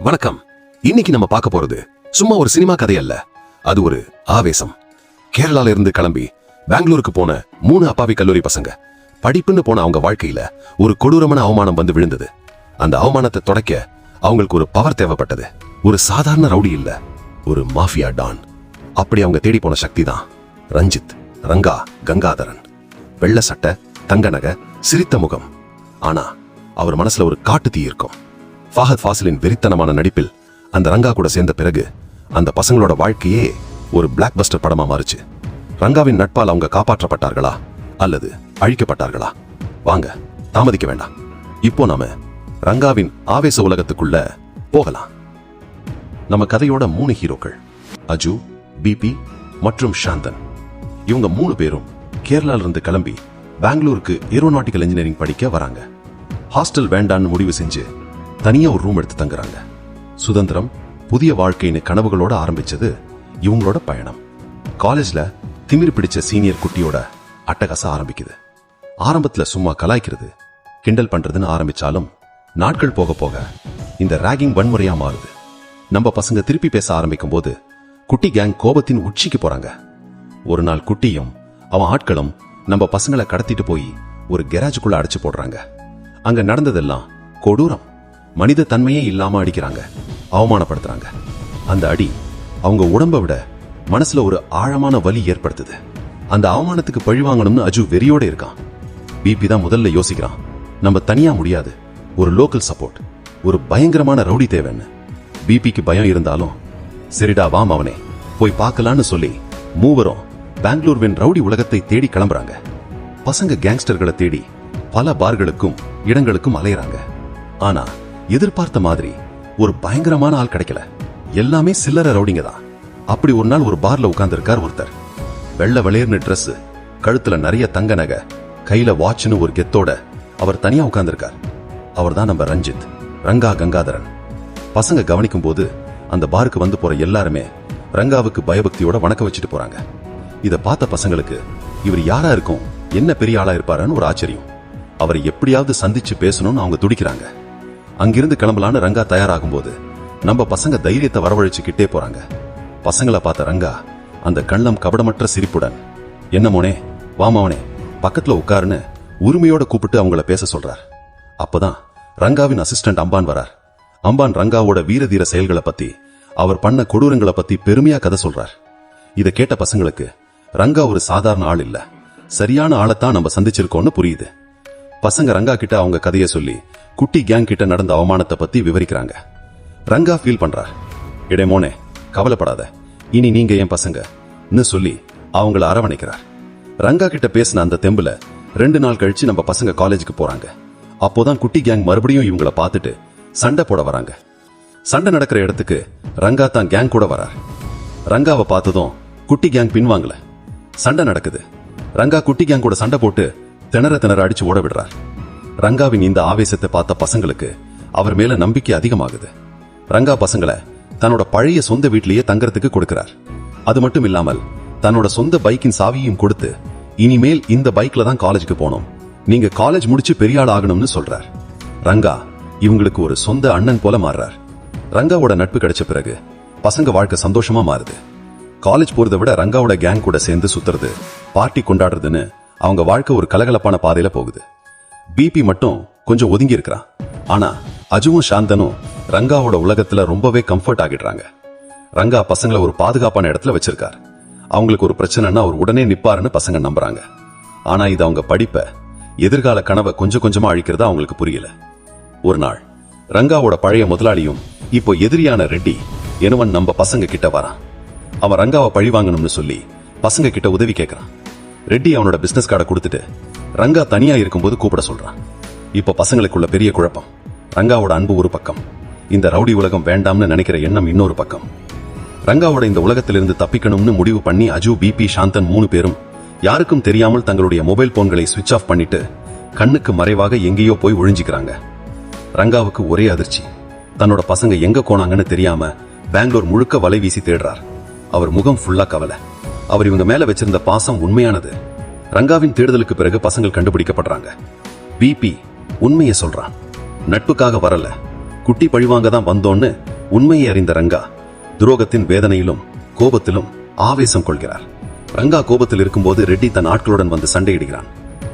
வணக்கம். இன்னைக்கு நம்ம பார்க்க போறது சும்மா ஒரு சினிமா கதை அல்ல அது ஒரு ஆவேசம். கேரளால இருந்து கிளம்பி பெங்களூருக்கு போன மூணு அப்பாவி கல்லூரி பசங்க. படிப்புன்னு போன அவங்க வாழ்க்கையில ஒரு கொடூரமான அவமானம் வந்து விழுந்தது. அந்த அவமானத்தை தொடக்க அவங்களுக்கு ஒரு பவர் தேவைப்பட்டது. ஒரு சாதாரண ரவுடி இல்ல ஒரு மாஃபியா டான். அப்படி அவங்க தேடி போன சக்தி தான் ரஞ்சித் ரங்கா கங்காதரன். வெள்ள சட்டை தங்க நகை சிரித்த முகம். ஆனா அவர் மனசுல ஒரு காட்டு தீ இருக்கும். ஃபாஹத் ஃபாசிலின் வெறித்தனமான நடிப்பில் அந்த ரங்கா கூட சேர்ந்த பிறகு அந்த பசங்களோட வாழ்க்கையே ஒரு பிளாக் பஸ்டர் படமா மாறுச்சு. ரங்காவின் நட்பால் அவங்க காப்பாற்றப்பட்டார்களா? அல்லது அழிக்கப்பட்டார்களா? வாங்க தாமதிக்க வேண்டாம். இப்போ நாம ரங்காவின் ஆவேச உலகத்துக்குள்ள போகலாம். நம்ம கதையோட மூணு ஹீரோக்கள் அஜு பிபி மற்றும் சாந்தன். இவங்க மூணு பேரும் கேரளால இருந்து கிளம்பி பெங்களூருக்கு ஏரோநாட்டிக்கல் இன்ஜினியரிங் படிக்க வராங்க. ஹாஸ்டல் வேண்டான்னு முடிவு செஞ்சு தனியா ஒரு ரூம் எடுத்து தங்குறாங்க. சுதந்திரம் புதிய வாழ்க்கைன்னு கனவுகளோட ஆரம்பிச்சது இவங்களோட பயணம். காலேஜ்ல திமிர் பிடிச்ச சீனியர் குட்டியோட அட்டகாசம் ஆரம்பிக்குது. ஆரம்பத்துல சும்மா கலாய்க்கிறது கிண்டல் பண்றதுன்னு ஆரம்பிச்சாலும் நாட்கள் போக போக இந்த ராகிங் வன்முறையா மாறுது. நம்ம பசங்க திருப்பி பேச ஆரம்பிக்கும் போது குட்டி கேங் கோபத்தின் உச்சிக்கு போறாங்க. ஒரு நாள் குட்டியும் அவன் ஆட்களும் நம்ம பசங்களை கடத்திட்டு போய் ஒரு கெராஜுக்குள்ள அடைச்சு போடுறாங்க. அங்க நடந்ததெல்லாம் கொடூரம். மனித தன்மையே இல்லாம அடிக்கிறாங்க அவமானப்படுத்துறாங்க. அந்த அடி அவங்க உடம்ப விட மனசுல ஒரு ஆழமான வலி ஏற்படுத்துது. அந்த அவமானத்துக்கு பழி வாங்கணும்னு அஜு வெறியோட இருக்கான். பிபி தான் முதல்ல யோசிக்கிறான். நம்ம தனியா முடியாது. ஒரு லோக்கல் சப்போர்ட் ஒரு பயங்கரமான ரவுடி தேவைன்னு. பிபிக்கு பயம் இருந்தாலும் சரிடா வாம் அவனே போய் பார்க்கலான்னு சொல்லி மூவரும் பெங்களூர்வின் ரவுடி உலகத்தை தேடி கிளம்புறாங்க. பசங்க கேங்ஸ்டர்களை தேடி பல பார்களுக்கும் இடங்களுக்கும் அலையிறாங்க. ஆனா எதிர்பார்த்த மாதிரி ஒரு பயங்கரமான ஆள் கிடைக்கல. எல்லாமே சில்லற ரவுடிங்க தான். அப்படி ஒரு நாள் ஒரு பார்ல உட்கார்ந்து இருக்கார் ஒருத்தர். வெள்ள வெளியர்னு ட்ரெஸ் கழுத்துல நிறைய தங்க நகை கையில வாட்ச்னு ஒரு கெத்தோட அவர் தனியா உட்கார்ந்துருக்கார். அவர் தான் நம்ம ரஞ்சித் ரங்கா கங்காதரன். பசங்க கவனிக்கும் போது அந்த பாருக்கு வந்து போற எல்லாருமே ரங்காவுக்கு பயபக்தியோட வணக்க வச்சுட்டு போறாங்க. இத பார்த்த பசங்களுக்கு இவர் யாரா இருக்கும் என்ன பெரிய ஆளா இருப்பாருன்னு ஒரு ஆச்சரியம். அவரை எப்படியாவது சந்திச்சு பேசணும்னு அவங்க துடிக்கிறாங்க. அங்கிருந்து கிளம்பலான்னு ரங்கா தயாராகும் போது நம்ம பசங்க தைரியத்தை வரவழைச்சுக்கிட்டே போறாங்க. பசங்களை பார்த்த ரங்கா அந்த கள்ளம் கபடமற்ற சிரிப்புடன் என்ன மோனே வாமாவனே பக்கத்துல உட்காருன்னு உரிமையோட கூப்பிட்டு அவங்கள பேச சொல்றார். அப்பதான் ரங்காவின் அசிஸ்டன்ட் அம்பான் வரார். அம்பான் ரங்காவோட வீரதீர செயல்களை பத்தி அவர் பண்ண கொடூரங்களை பத்தி பெருமையா கதை சொல்றார். இத கேட்ட பசங்களுக்கு ரங்கா ஒரு சாதாரண ஆள் இல்ல. சரியான ஆளைத்தான் நம்ம சந்திச்சிருக்கோம்னு புரியுது. பசங்க ரங்கா கிட்ட அவங்க கதையை சொல்லி குட்டி கேங் கிட்ட நடந்த அவமானத்தை பத்தி விவரிக்கிறாங்க. ரங்கா ஃபீல் பண்றா. இடைமோனே கவலைப்படாத. இனி நீங்க என் பசங்க. சொல்லி அவங்கள அரவணைக்கிறார். ரங்கா கிட்ட பேசின அந்த தெம்புல ரெண்டு நாள் கழிச்சு நம்ம பசங்க காலேஜுக்கு போறாங்க. அப்போதான் குட்டி கேங் மறுபடியும் இவங்கள பார்த்துட்டு சண்டை போட வராங்க. சண்டை நடக்கிற இடத்துக்கு ரங்கா தான் கேங் கூட வரார். ரங்காவை பார்த்ததும் குட்டி கேங் பின்வாங்கல. சண்டை நடக்குது. ரங்கா குட்டி கேங் கூட சண்டை போட்டு திணற திணற அடிச்சு ஓட விடுறார். ரங்காவின் இந்த ஆவேசத்தை பார்த்த பசங்களுக்கு அவர் மேல நம்பிக்கை அதிகமாகுது. ரங்கா பசங்களை தன்னோட பழைய சொந்த வீட்லயே தங்கறதுக்கு கொடுக்கிறார். அது மட்டும் இல்லாமல் தன்னோட சொந்த பைக்கின் சாவியும் கொடுத்து இனிமேல் இந்த பைக்ல தான் காலேஜுக்கு போனோம் நீங்க காலேஜ் முடிச்சு பெரிய ஆள் ஆகணும்னு சொல்றார். ரங்கா இவங்களுக்கு ஒரு சொந்த அண்ணன் போல மாறுறார். ரங்காவோட நட்பு கிடைச்ச பிறகு பசங்க வாழ்க்கை சந்தோஷமா மாறுது. காலேஜ் போறதை விட ரங்காவோட கேங் கூட சேர்ந்து சுத்துறது பார்ட்டி கொண்டாடுறதுன்னு அவங்க வாழ்க்கை ஒரு கலகலப்பான பாதையில போகுது. பிபி மட்டும் கொஞ்சம் ஒதுங்கி இருக்கிறான் ஆனா அஜுவும் சாந்தனும் ரங்காவோட உலகத்துல ரொம்பவே கம்ஃபர்ட் ஆகிடுறாங்க. ரங்கா பசங்களை ஒரு பாதுகாப்பான இடத்துல வச்சிருக்கார். அவங்களுக்கு ஒரு பிரச்சனைனா அவர் உடனே நிப்பாருன்னு பசங்க நம்புறாங்க. ஆனா இது அவங்க படிப்ப எதிர்கால கனவை கொஞ்சம் கொஞ்சமா அழிக்கிறதா அவங்களுக்கு புரியல. ஒரு நாள் ரங்காவோட பழைய முதலாளியும் இப்போ எதிரியான ரெட்டி எனவன் நம்ம பசங்க கிட்ட வரான். அவன் ரங்காவை பழி வாங்கணும்னு சொல்லி பசங்க கிட்ட உதவி கேட்கறான் ரெட்டி அவனோட பிசினஸ் கார்டை கொடுத்துட்டு ரங்கா தனியா இருக்கும்போது கூப்பிட சொல்றான். இப்ப பசங்களுக்குள்ள பெரிய குழப்பம். ரங்காவோட அன்பு ஒரு பக்கம். இந்த ரவுடி உலகம் வேண்டாம்னு நினைக்கிற எண்ணம் இன்னொரு பக்கம். ரங்காவோட இந்த உலகத்திலிருந்து தப்பிக்கணும்னு முடிவு பண்ணி அஜு பிபி சாந்தன் மூணு பேரும் யாருக்கும் தெரியாமல் தங்களுடைய மொபைல் போன்களை சுவிட்ச் ஆஃப் பண்ணிட்டு கண்ணுக்கு மறைவாக எங்கேயோ போய் ஒழிஞ்சிக்கிறாங்க. ரங்காவுக்கு ஒரே அதிர்ச்சி. தன்னோட பசங்க எங்க போனாங்கன்னு தெரியாம பெங்களூர் முழுக்க வலை வீசி தேடுறார். அவர் முகம் ஃபுல்லா கவலை. அவர் இவங்க மேல வச்சிருந்த பாசம் உண்மையானது. ரங்காவின் தேடுதலுக்கு பிறகு பசங்கள் கண்டுபிடிக்கப்படுறாங்க. பிபி உண்மையை சொல்றான். நட்புக்காக வரல. குட்டி பழிவாங்க தான் வந்தோன்னு உண்மையை அறிந்த ரங்கா துரோகத்தின் வேதனையிலும் கோபத்திலும் ஆவேசம் கொள்கிறார். ரங்கா கோபத்தில் இருக்கும்போது ரெட்டி தன் ஆட்களுடன் வந்து சண்டையிடுகிறான்.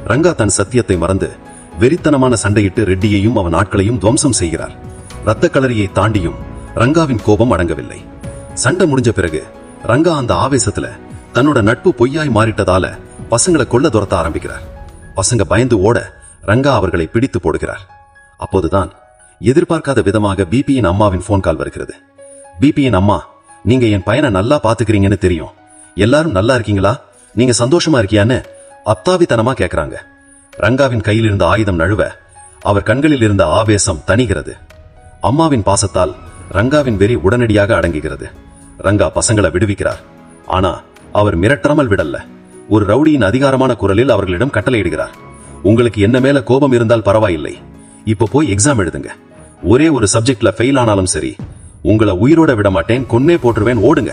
ரங்கா தன் சத்தியத்தை மறந்து வெறித்தனமான சண்டையிட்டு ரெட்டியையும் அவன் ஆட்களையும் துவம்சம் செய்கிறார். இரத்த களரியை தாண்டியும் ரங்காவின் கோபம் அடங்கவில்லை. சண்டை முடிஞ்ச பிறகு ரங்கா அந்த ஆவேசத்துல தன்னோட நட்பு பொய்யாய் மாறிட்டதால பசங்களை கொல்ல துரத்த ஆரம்பிக்கிறார். பசங்க பயந்து ஓட ரங்கா அவர்களை பிடித்து போடுகிறார். அப்போதுதான் எதிர்பார்க்காத விதமாக பிபியின் அம்மாவின் போன் கால் வருகிறது. பிபியின் அம்மா நீங்க என் பையனை நல்லா பாத்துக்கிறீங்கன்னு தெரியும். எல்லாரும் நல்லா இருக்கீங்களா? நீங்க சந்தோஷமா இருக்கியான்னு அத்தாவித்தனமா கேக்குறாங்க. ரங்காவின் கையில் இருந்த ஆயுதம் நழுவ அவர் கண்களில் இருந்த ஆவேசம் தணிகிறது. அம்மாவின் பாசத்தால் ரங்காவின் வெறி உடனடியாக அடங்குகிறது. ரங்கா பசங்களை விடுவிக்கிறார். ஆனா அவர் மிரட்டாமல் விடல்ல ஒரு ரவுடியின் அதிகாரமான குரலில் அவர்களிடம் கட்டளையிடுகிறார். உங்களுக்கு என்ன மேல கோபம் இருந்தால் பரவாயில்லை. இப்ப போய் எக்ஸாம் எழுதுங்க. ஒரே ஒரு சப்ஜெக்ட்ல ஃபெயில் ஆனாலும் சரி உங்களை உயிரோட விட மாட்டேன் கொன்னே போட்டுருவேன் ஓடுங்க.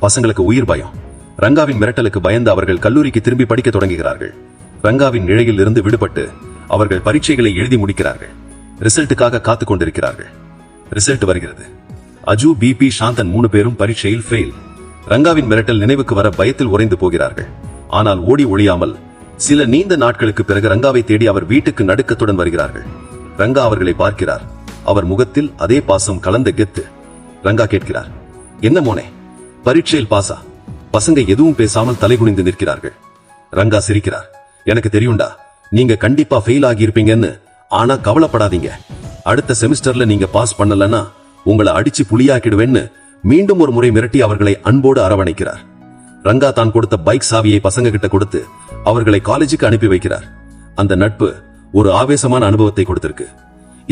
பசங்களுக்கு உயிர் பயம். ரங்காவின் மிரட்டலுக்கு பயந்து அவர்கள் கல்லூரிக்கு திரும்பி படிக்க தொடங்குகிறார்கள். ரங்காவின் நிழையில் இருந்து விடுபட்டு அவர்கள் பரீட்சைகளை எழுதி முடிக்கிறார்கள். ரிசல்ட்டுக்காக காத்துக் கொண்டிருக்கிறார்கள். ரிசல்ட் வருகிறது. அஜு பிபி சாந்தன் மூணு பேரும் பரீட்சையில் ஃபெயில் ரங்காவின் மிரட்டல் நினைவுக்கு வர பயத்தில் உறைந்து போகிறார்கள். ஆனால் ஓடி ஒழியாமல் சில நீண்ட நாட்களுக்கு பிறகு ரங்காவை தேடி அவர் வீட்டுக்கு நடுக்கத்துடன் வருகிறார்கள். ரங்கா அவர்களை பார்க்கிறார். அவர் முகத்தில் அதே பாசம் கலந்த கெத்து. ரங்கா கேட்கிறார் என்ன மோனே பரீட்சையில் பாசா? பசங்க எதுவும் பேசாமல் தலைகுனிந்து நிற்கிறார்கள். ரங்கா சிரிக்கிறார் எனக்கு தெரியும்டா நீங்க கண்டிப்பா ஃபெயில் ஆகியிருப்பீங்கன்னு. ஆனா கவலைப்படாதீங்க. அடுத்த செமிஸ்டர்ல நீங்க பாஸ் பண்ணலன்னா உங்களை அடிச்சு புலியாக்கிடுவேன்னு மீண்டும் ஒரு முறை மிரட்டி அவர்களை அன்போடு அரவணைக்கிறார். ரங்கா தான் கொடுத்த பைக் சாவியை பசங்க கிட்ட கொடுத்து அவர்களை காலேஜுக்கு அனுப்பி வைக்கிறார். அந்த நட்பு ஒரு ஆவேசமான அனுபவத்தை கொடுத்திருக்கு.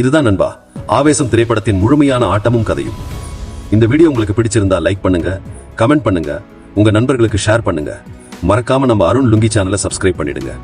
இதுதான் நண்பா ஆவேசம் திரைப்படத்தின் முழுமையான ஆட்டமும் கதையும். இந்த வீடியோ உங்களுக்கு பிடிச்சிருந்தா லைக் பண்ணுங்க கமெண்ட் பண்ணுங்க உங்க நண்பர்களுக்கு ஷேர் பண்ணுங்க. மறக்காம நம்ம அருண் லுங்கி சேனலை சப்ஸ்கிரைப் பண்ணிடுங்க.